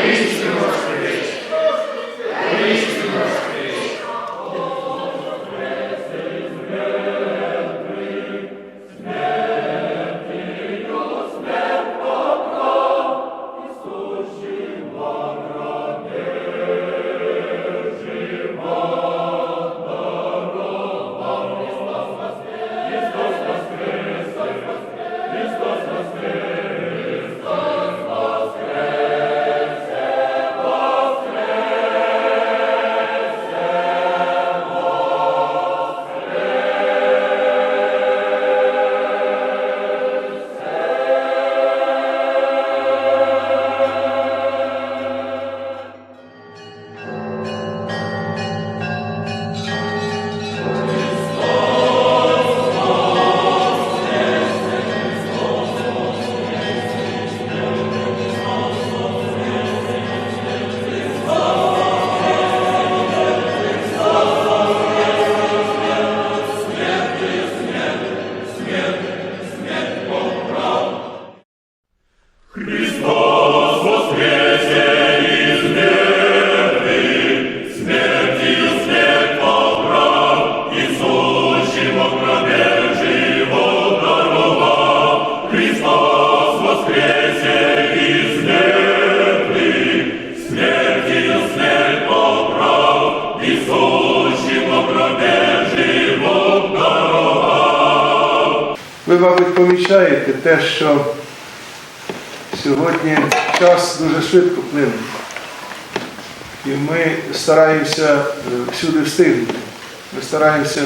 Христос! Ви, мабуть, помічаєте те, що сьогодні час дуже швидко плине. І ми стараємося е, всюди встигнути. Ми стараємося,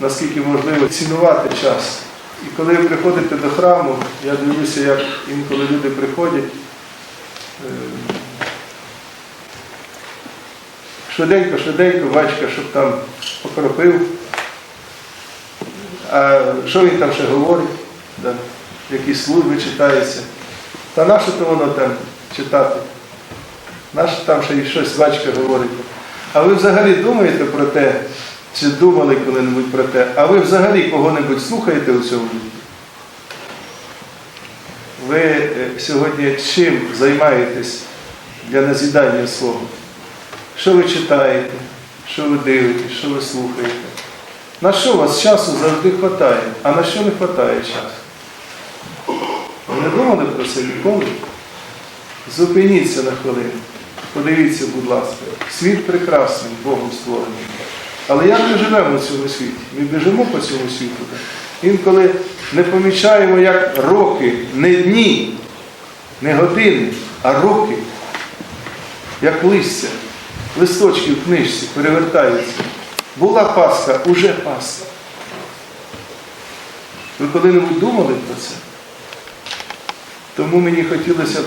наскільки можливо, цінувати час. І коли ви приходите до храму, я дивлюся, як інколи люди приходять. е, Швиденько, швиденько, батька, щоб там покропив. А що він там ще говорить? Да? Які служби читаються. Та наше то воно там читати? Наше там ще щось батька говорить. А ви взагалі думаєте про те, чи думали коли-небудь про те, а ви взагалі кого-небудь слухаєте у цьому житті? Ви е, сьогодні чим займаєтесь для назідання свого? Що ви читаєте, що ви дивитесь, що ви слухаєте? На що у вас часу завжди вистачає, а на що не вистачає часу? Ви не думали про це ніколи? Зупиніться на хвилину. Подивіться, будь ласка, світ прекрасний, Богом створений. Але як ми живемо в цьому світі? Ми біжимо по цьому світу. Інколи не помічаємо, як роки, не дні, не години, а роки, як листя, листочки в книжці перевертаються. Була Пасха, уже Пасха. Ви коли-небудь думали про це? Тому мені хотілося б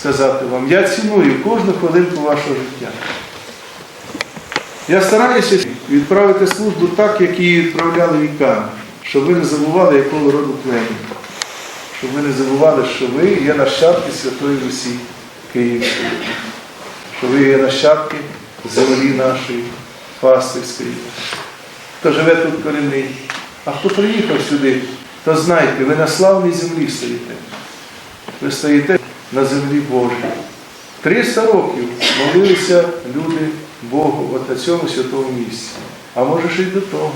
сказати вам, я ціную кожну хвилинку вашого життя. Я стараюся відправити службу так, як її відправляли віками, щоб ви не забували, якого роду племені. Щоб ви не забували, що ви є нащадки Святої Русі Київської, що ви є нащадки землі нашої, пастирської. Хто живе тут корінний, а хто приїхав сюди, то знайте, ви на славній землі стоїте. Ви стоїте на землі Божій. 300 років молилися люди Богу от на цьому святому місці. А може ще й до того.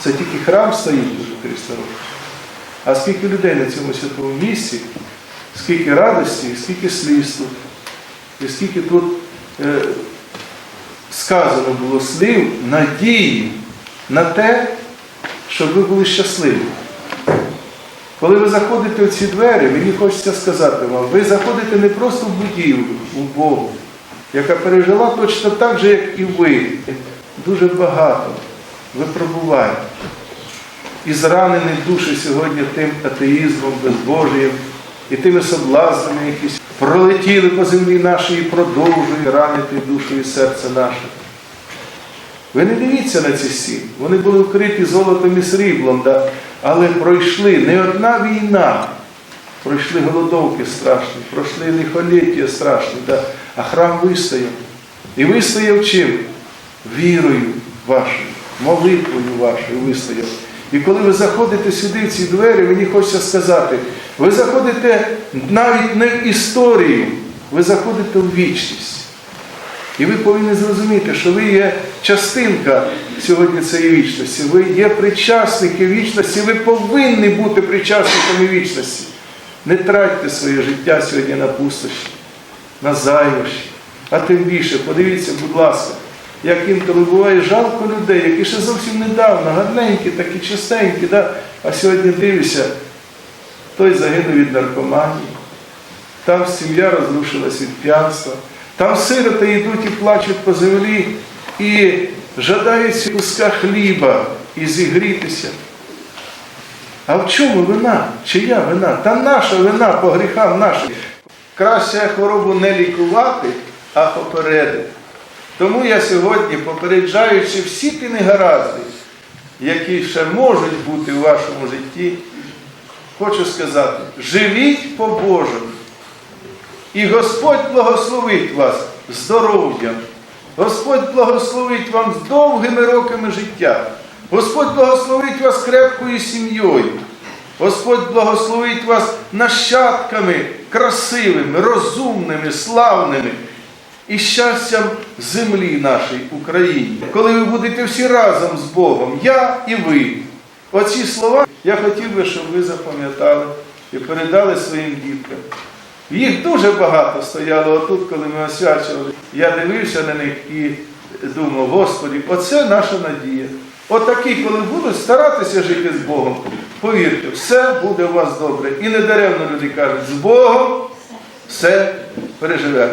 Це тільки храм стоїть вже 300 років. А скільки людей на цьому святому місці, скільки радості, скільки сліз і скільки тут е, сказано було слів, надії на те, щоб ви були щасливі. Коли ви заходите в ці двері, мені хочеться сказати вам, ви заходите не просто в будівлю, у Богу, яка пережила точно так же, як і ви. Дуже багато випробувань. І зранені душі сьогодні тим атеїзмом, безбожієм і тими соблазнами, які пролетіли по землі нашій і продовжують ранити душу і серце наше. Ви не дивіться на ці стіни. Вони були вкриті золотом і сріблом, да? але пройшли не одна війна. Пройшли голодовки страшні, пройшли лихоліття страшні, да? а храм вистояв. І вистояв чим? Вірою вашою, молитвою вашою вистояв. І коли ви заходите сюди, в ці двері, мені хочеться сказати, ви заходите навіть не в історію, ви заходите в вічність. І ви повинні зрозуміти, що ви є частинка сьогодні цієї вічності, ви є причасники вічності, ви повинні бути причасниками вічності. Не тратьте своє життя сьогодні на пустощі, на займощі. А тим більше, подивіться, будь ласка, як інколи буває жалко людей, які ще зовсім недавно, гарненькі, такі чистенькі, да? а сьогодні дивишся, той загинув від наркоманії, там сім'я розрушилась від п'янства, там сироти йдуть і плачуть по землі і жадають куска хліба і зігрітися. А в чому вина? Чия вина? Та наша вина по гріхам нашим. Краще хворобу не лікувати, а попередити. Тому я сьогодні, попереджаючи всі ті негаразди, які ще можуть бути у вашому житті, хочу сказати, живіть по Божому. І Господь благословить вас здоров'ям. Господь благословить вам з довгими роками життя. Господь благословить вас крепкою сім'єю. Господь благословить вас нащадками красивими, розумними, славними і щастям землі нашій Україні. Коли ви будете всі разом з Богом, я і ви. Оці слова я хотів би, щоб ви запам'ятали і передали своїм діткам. Їх дуже багато стояло отут, коли ми освячували. Я дивився на них і думав, Господи, оце наша надія. Отакі, коли будуть старатися жити з Богом, повірте, все буде у вас добре. І не даремно люди кажуть, з Богом все переживемо.